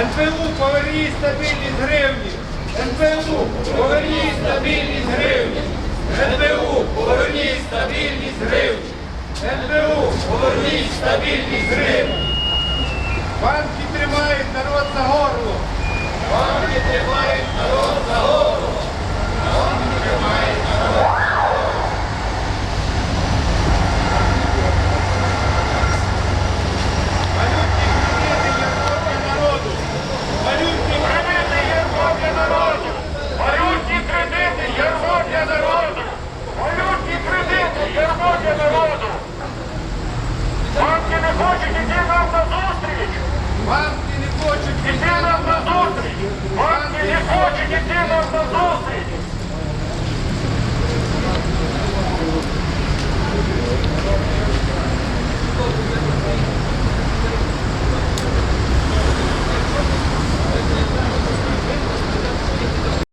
НПУ поверні стабільність гривні. НПУ поверні стабільність гривні. НПУ, поверні стабільність гривні. НПУ Поверніть стабільність гривні. Хочуть іти нам на зустріч! банки не хочуть Іти нам на зустріч! Банки не хочуть іти нам на зустріч!